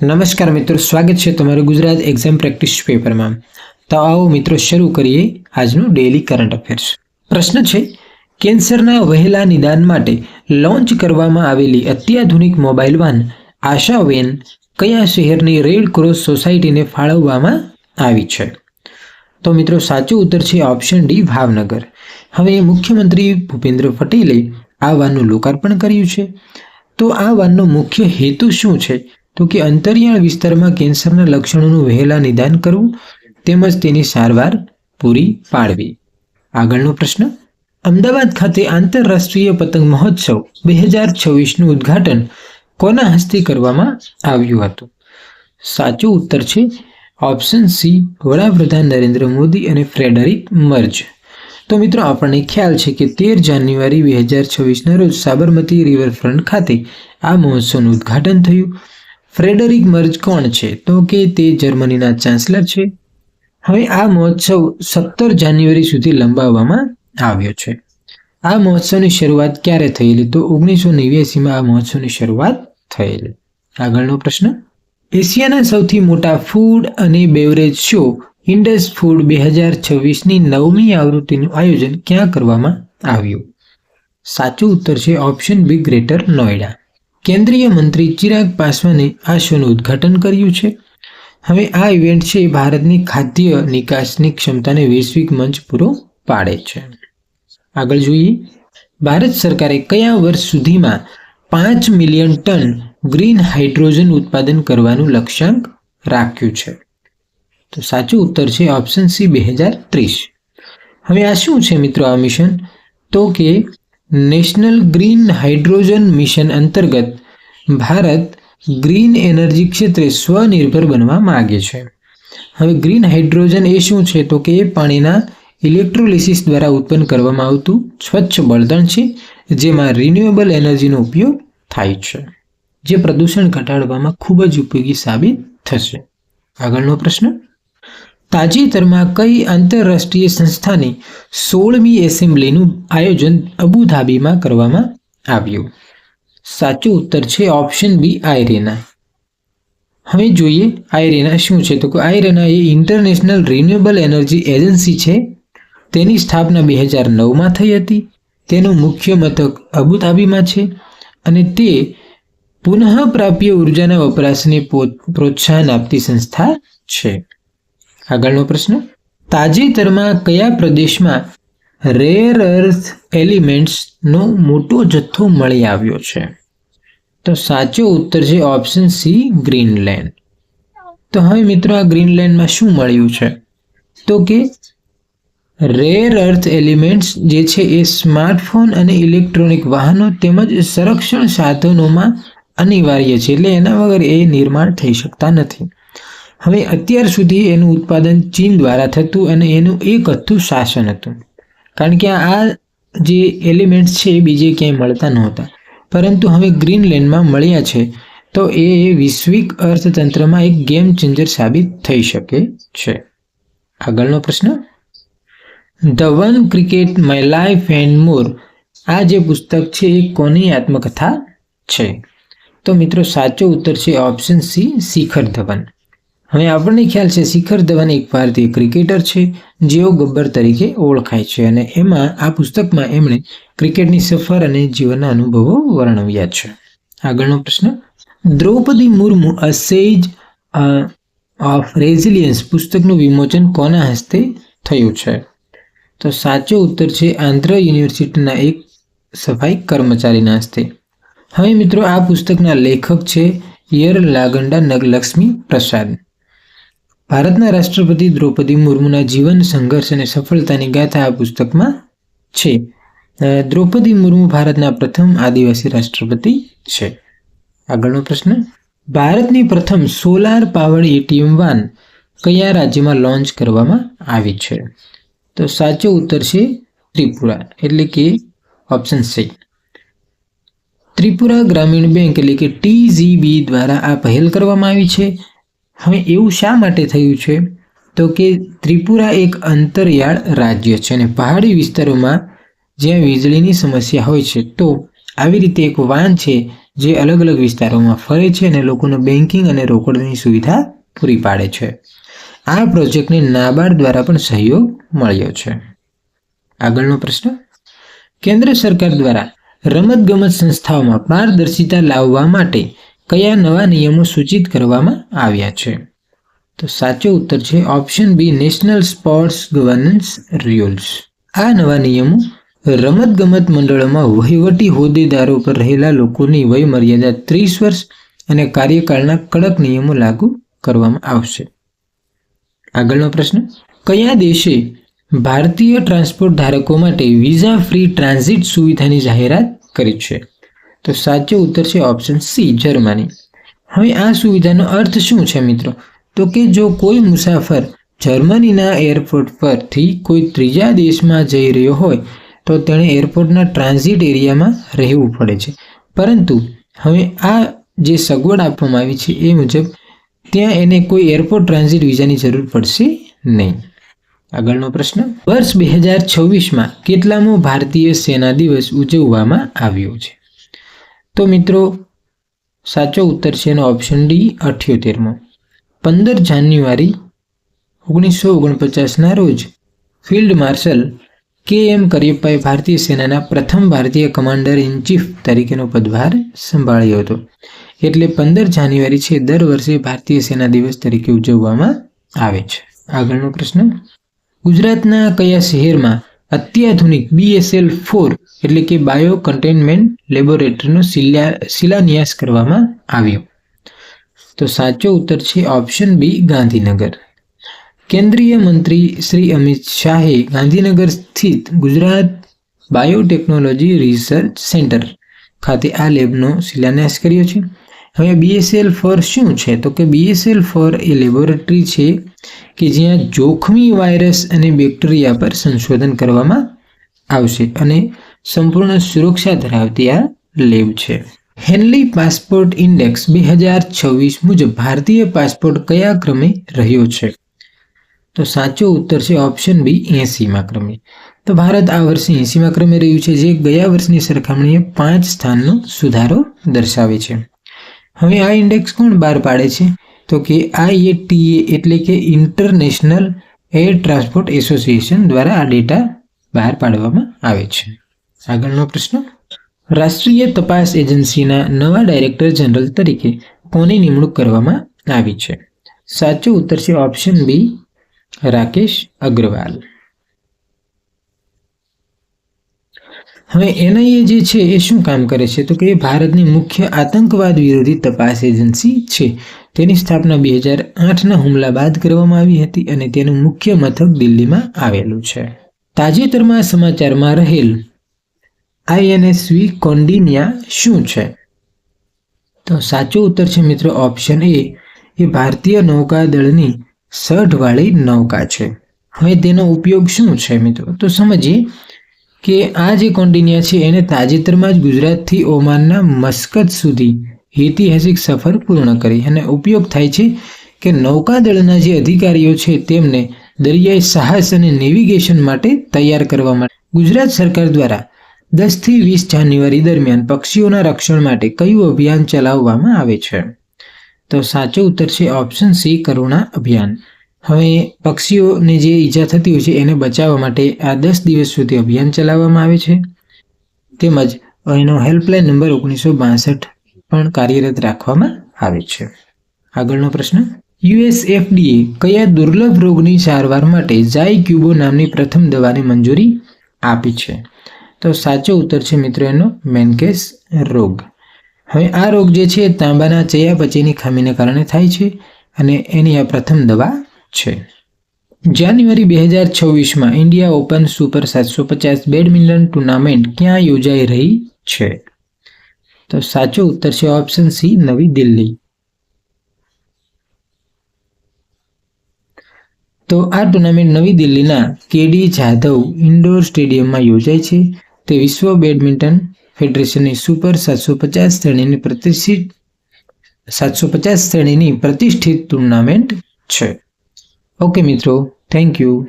નમસ્કાર મિત્રો, સ્વાગત છે તમારું ગુજરાત એક્ઝામ પ્રેક્ટિસ પેપરમાં તો આવો મિત્રો, શરૂ કરીએ આજનું ડેલી કરંટ અફેર્સ પ્રશ્ન છે, કેન્સરના વહેલા નિદાન માટે લોન્ચ કરવામાં આવેલી અત્યાધુનિક મોબાઈલ વાન આશા વેન કયા શહેરની રેડ ક્રોસ સોસાયટીને ફાળવવામાં આવી છે? તો મિત્રો, સાચો ઉત્તર છે ઓપ્શન ડી ભાવનગર. હવે મુખ્યમંત્રી ભૂપેન્દ્ર પટેલે આ વાનનું લોકાર્પણ કર્યું છે. તો આ વાનનો મુખ્ય હેતુ શું છે? તો કે અંતરિયાળ વિસ્તારમાં કેન્સરના લક્ષણોનું વહેલા નિદાન કરવું તેમજ તેની સારવાર પૂરી પાડવી. આગળનો પ્રશ્ન, અમદાવાદ ખાતે આંતરરાષ્ટ્રીય પતંગ મહોત્સવ બે હજાર છવ્વીસનું ઉદ્ઘાટન કોના હસ્તે કરવામાં આવ્યું હતું? સાચો ઉત્તર છે, ઓપ્શન સી, વડાપ્રધાન નરેન્દ્ર મોદી અને ફ્રેડરિક મર્જ. તો મિત્રો, આપણને ખ્યાલ છે કે તેર જાન્યુઆરી બે હજાર છવ્વીસના રોજ સાબરમતી રિવરફ્રન્ટ ખાતે આ મહોત્સવનું ઉદ્ઘાટન થયું. ફ્રેડરિક મર્જ કોણ છે? તો કે તે જર્મનીના ચાન્સલર છે. હવે આ મહોત્સવ સત્તર જાન્યુઆરી સુધી લંબાવવામાં આવ્યો છે. આ મહોત્સવની શરૂઆત ક્યારે થયેલી? તો ઓગણીસો નેવ્યાસીમાં આ મહોત્સવની શરૂઆત થયેલી. આગળનો પ્રશ્ન. એશિયાના સૌથી મોટા ફૂડ અને બેવરેજ શો, ઇન્ડસ ફૂડ બે હજાર છવ્વીસની નવમી આવૃત્તિનું આયોજન ક્યાં કરવામાં આવ્યું? સાચો ઉત્તર છે ઓપ્શન બી ગ્રેટર નોઈડા કેન્દ્રીય મંત્રી ચિરાગ પાસવાને આ શોનું ઉદ્ઘાટન કર્યું છે. હવે આ ઇવેન્ટ છે ભારતની ખાદ્ય નિકાસની ક્ષમતાને વૈશ્વિક મંચ પૂરો પાડે છે. આગળ જોઈએ. ભારત સરકારે કયા વર્ષ સુધીમાં પાંચ મિલિયન ટન ગ્રીન હાઇડ્રોજન ઉત્પાદન કરવાનું લક્ષ્યાંક રાખ્યું છે? તો સાચો ઉત્તર છે ઓપ્શન સી બે હજાર ત્રીસ. હવે આ શું છે મિત્રો આ મિશન તો કે નેશનલ ગ્રીન હાઇડ્રોજન મિશન અંતર્ગત ભારત ગ્રીન એનર્જી ક્ષેત્રે સ્વનિર્ભર બનવા માગે છે. હવે ગ્રીન હાઇડ્રોજન એ શું છે? તો કે એ પાણીના ઇલેક્ટ્રોલિસિસ દ્વારા ઉત્પન્ન કરવામાં આવતું સ્વચ્છ બળતણ છે, જેમાં રિન્યુએબલ એનર્જીનો ઉપયોગ થાય છે, જે પ્રદૂષણ ઘટાડવામાં ખૂબ જ ઉપયોગી સાબિત થશે. આગળનો પ્રશ્ન. તાજેતરમાં કઈ આંતરરાષ્ટ્રીય સંસ્થાની સોળમી એસેમ્બલીનું આયોજન અબુધાબીમાં કરવામાં આવ્યું? સાચો ઉત્તર છે ઓપ્શન બી આયરેના. હવે જોઈએ આયરેના શું છે. તો કે આયરેના એ ઇન્ટરનેશનલ રિન્યુએબલ એનર્જી એજન્સી છે. તેની સ્થાપના બે હજાર નવમાં થઈ હતી. તેનું મુખ્ય મથક અબુધાબીમાં છે અને તે પુનઃપ્રાપ્ય ઉર્જાના વપરાશને પ્રોત્સાહન આપતી સંસ્થા છે. આગળનો પ્રશ્ન. તાજેતરમાં કયા પ્રદેશમાં રેર અર્થ એલિમેન્ટ્સનો મોટો જથ્થો મળી આવ્યો છે? તો સાચો ઉત્તર છે ઓપ્શન સી ગ્રીનલેન્ડ તો હવે મિત્રો આ ગ્રીનલેન્ડમાં શું મળ્યું છે? તો કે રેર અર્થ એલિમેન્ટ્સ જે છે એ સ્માર્ટફોન અને ઇલેક્ટ્રોનિક વાહનો તેમજ સંરક્ષણ સાધનોમાં અનિવાર્ય છે. એટલે એના વગર એ નિર્માણ થઈ શકતા નથી. હવે અત્યાર સુધી એનું ઉત્પાદન ચીન દ્વારા થતું અને એનું એક હતું શાસન હતું. કારણ કે આ જે એલિમેન્ટ્સ છે એ બીજે ક્યાંય મળતા નહોતા. પરંતુ હવે ગ્રીનલેન્ડમાં મળ્યા છે, તો એ વૈશ્વિક અર્થતંત્રમાં એક ગેમ ચેન્જર સાબિત થઈ શકે છે. આગળનો પ્રશ્ન? The one cricket my life and more. આ જે પુસ્તક છે, એ કોની આત્મકથા છે? તો મિત્રો, સાચો ઉત્તર છે ઓપ્શન સી, શિખર ધવન. હવે આપણને ખ્યાલ છે, શિખર ધવન એક ભારતીય ક્રિકેટર છે, જેઓ ગબ્બર તરીકે ઓળખાય છે અને એમાં આ પુસ્તકમાં એમણે ક્રિકેટની સફર અને જીવનના અનુભવો વર્ણવ્યા છે. આગળનો પ્રશ્ન, દ્રૌપદી મુર્મુ અ સેજ ઓફ રેઝિલિયન્સ પુસ્તકનું વિમોચન કોના હસ્તે થયું છે? તો સાચો ઉત્તર છે, આંધ્ર યુનિવર્સિટીના એક સફાઈ કર્મચારીના હસ્તે. હવે મિત્રો, આ પુસ્તકના લેખક છે યર લાગંડા નગલક્ષ્મી પ્રસાદ. ભારતના રાષ્ટ્રપતિ દ્રૌપદી મુર્મુના જીવન સંઘર્ષ અને સફળતાની ગાથા આ પુસ્તકમાં છે. દ્રૌપદી મુર્મુ ભારતના પ્રથમ આદિવાસી રાષ્ટ્રપતિ છે. આગળનો પ્રશ્ન, ભારતની પ્રથમ સોલાર પાવર એટીએમ વાન કયા રાજ્યમાં લોન્ચ કરવામાં આવી છે? તો સાચો ઉત્તર છે ત્રિપુરા, એટલે કે ઓપ્શન સી. ત્રિપુરા ગ્રામીણ બેંક, એટલે કે ટીજીબી દ્વારા આ પહેલ કરવામાં આવી છે. હવે એવું શા માટે થયું છે? તો કે ત્રિપુરા એક અંતરિયાળ રાજ્ય છે અને પહાડી વિસ્તારોમાં જ્યાં વીજળીની સમસ્યા હોય છે, તો આવી રીતે એક વાન છે જે અલગ અલગ વિસ્તારોમાં ફરે છે અને લોકોને બેન્કિંગ અને રોકડની સુવિધા પૂરી પાડે છે. આ પ્રોજેક્ટને નાબાર્ડ દ્વારા પણ સહયોગ મળ્યો છે. આગળનો પ્રશ્ન? કેન્દ્ર સરકાર દ્વારા રમતગમત સંસ્થાઓમાં પારદર્શિતા લાવવા માટે કયા નવા નિયમો સૂચિત કરવામાં આવ્યા છે? તો સાચો ઉત્તર છે option B national sports governance rules આ નવા નિયમો રમતગમત મંડળોમાં વહીવટી હોદ્દેદારો પર રહેલા લોકોની વય મર્યાદા ત્રીસ વર્ષ અને કાર્યકાળના કડક નિયમો લાગુ કરવામાં આવશે. આગળનો પ્રશ્ન, કયા દેશે ભારતીય ટ્રાન્સપોર્ટ ધારકો માટે વિઝા ફ્રી ટ્રાન્ઝિટ સુવિધાની જાહેરાત કરી છે? તો સાચો ઉત્તર છે ઓપ્શન સી જર્મની. હવે આ સુવિધાનો અર્થ શું છે મિત્રો? તો કે જો કોઈ મુસાફર જર્મનીના એરપોર્ટ પરથી કોઈ ત્રીજા દેશમાં જઈ રહ્યો હોય, તો તેણે એરપોર્ટના ટ્રાન્ઝિટ એરિયામાં રહેવું પડે છે. પરંતુ હવે આ જે સગવડ આપવામાં આવી છે એ મુજબ ત્યાં એને કોઈ એરપોર્ટ ટ્રાન્ઝિટ વિઝાની જરૂર પડશે નહીં. આગળનો પ્રશ્ન, વર્ષ બે હજાર છવ્વીસમાં કેટલામો ભારતીય સેના દિવસ ઉજવવામાં આવ્યો છે? તો મિત્રો, સાચો ઉત્તર છે એનો ઓપ્શન ડી અઠ્યોતેરમો. પંદર જાન્યુઆરી ઓગણીસો ઓગણપચાસના રોજ, ફિલ્ડ માર્શલ કે એમ કરિયપ્પાએ ભારતીય સેનાના પ્રથમ ભારતીય કમાન્ડર ઇન ચીફ તરીકેનો પદભાર સંભાળ્યો હતો. એટલે પંદર જાન્યુઆરી છે, દર વર્ષે ભારતીય સેના દિવસ તરીકે ઉજવવામાં આવે છે. આગળનો પ્રશ્ન, ગુજરાતના કયા શહેરમાં અત્યાધુનિક બીએસએલ ફોર એટલે કે બાયો કન્ટેનમેન્ટ લેબોરેટરીનો શિલાન્યાસ કરવામાં આવ્યો. તો સાચો ઉત્તર છે ઓપ્શન બી ગાંધીનગર. કેન્દ્રીય મંત્રી શ્રી અમિત શાહે ગાંધીનગર સ્થિત ગુજરાત બાયોટેકનોલોજી રિસર્ચ સેન્ટર ખાતે આ લેબનો શિલાન્યાસ કર્યો છે. હવે બીએસએલ ફોર શું છે? તો કે બીએસએલ ફોર એ લેબોરેટરી છે કે જ્યાં જોખમી વાયરસ અને બેક્ટેરિયા પર સંશોધન કરવામાં આવશે અને સંપૂર્ણ સુરક્ષા ધરાવતી આ લેબ છે. હેનલી પાસપોર્ટ ઇન્ડેક્સ બે હજાર છવ્વીસ મુજબ ભારતીય પાસપોર્ટ કયા ક્રમે રહ્યો છે? તો સાચો ઉત્તર છે ઓપ્શન બી એસીમાં ક્રમે. તો ભારત આ વર્ષે એસીમાં ક્રમે રહ્યું છે, જે ગયા વર્ષની સરખામણીએ પાંચ સ્થાનનો સુધારો દર્શાવે છે. હવે આ ઇન્ડેક્સ કોણ બહાર પાડે છે? તો કે આઈએટીએ એટલે કે ઇન્ટરનેશનલ એર ટ્રાન્સપોર્ટ એસોસિએશન દ્વારા આ ડેટા બહાર પાડવામાં આવે છે. આગળનો પ્રશ્ન, રાષ્ટ્રીય તપાસ એજન્સીના નવા ડાયરેક્ટર જનરલ તરીકે કોની નિમણૂક કરવામાં આવી છે? સાચો ઉત્તર છે ઓપ્શન બી, રાકેશ અગ્રવાલ. હવે એનઆઈએ જે છે એ શું કામ કરે છે? તો કે એ ભારતની મુખ્ય આતંકવાદ વિરોધી તપાસ એજન્સી છે. તેની સ્થાપના બે હજાર આઠના હુમલા બાદ કરવામાં આવી હતી અને તેનું મુખ્ય મથક દિલ્હીમાં આવેલું છે. તાજેતરમાં સમાચારમાં રહેલ આઈએનએસવી કોન્ડિનિયા શું છે? તો સાચો ઉત્તર છે મિત્રો ઓપ્શન એ એ ભારતીય નૌકાદળની સઢવાળી નૌકા છે. હવે તેનો ઉપયોગ શું છે મિત્રો? તો સમજીએ કે આ જે કોન્ડિનિયા છે, એને તાજેતરમાં જ ગુજરાતથી ઓમાનના મસ્કત સુધી ઐતિહાસિક સફર પૂર્ણ કરી અને ઉપયોગ થાય છે કે નૌકાદળના જે અધિકારીઓ છે, તેમને દરિયાઈ સાહસ અને નેવિગેશન માટે તૈયાર કરવા માટે. ગુજરાત સરકાર દ્વારા દસથી વીસ જાન્યુઆરી દરમિયાન પક્ષીઓના રક્ષણ માટે કયું અભિયાન ચલાવવામાં આવે છે? તો સાચો ઉત્તર છે, ઓપ્શન સી, કરુણા અભિયાન. હવે પક્ષીઓને જે ઈજા થતી હોય છે, એને બચાવવા માટે આ દસ દિવસ સુધી અભિયાન ચલાવવામાં આવે છે. તેમજ એનો હેલ્પલાઇન નંબર ઓગણીસો બાસઠ પણ કાર્યરત રાખવામાં આવે છે. આગળનો પ્રશ્ન, યુએસએફડીએ કયા દુર્લભ રોગની સારવાર માટે ઝાય ક્યુબો નામની પ્રથમ દવાની મંજૂરી આપી છે? તો સાચો ઉત્તર છે મિત્રો એનો, મેનકેસ રોગ. હવે આ રોગ જે છે, તાંબાના ચયા ચયાપચયની ખામીને કારણે થાય છે અને એની આ પ્રથમ દવા છે. જાન્યુઆરી બે હજાર છવ્વીસમાં ઇન્ડિયા ઓપન સુપર સાતસો પચાસ બેડમિન્ટન ટુર્નામેન્ટ ક્યાં યોજાઈ રહી છે? તો સાચો ઉત્તર છે ઓપ્શન સી, નવી દિલ્હી. તો આ ટુર્નામેન્ટ નવી દિલ્હીના કેડી જાધવ ઇન્ડોર સ્ટેડિયમમાં યોજાય છે. તે વિશ્વ બેડમિન્ટન ફેડરેશનની સુપર સાતસો પચાસ શ્રેણીની પ્રતિષ્ઠિત સાતસો પચાસ શ્રેણીની પ્રતિષ્ઠિત ટુર્નામેન્ટ છે. ઓકે મિત્રો થેન્ક યુ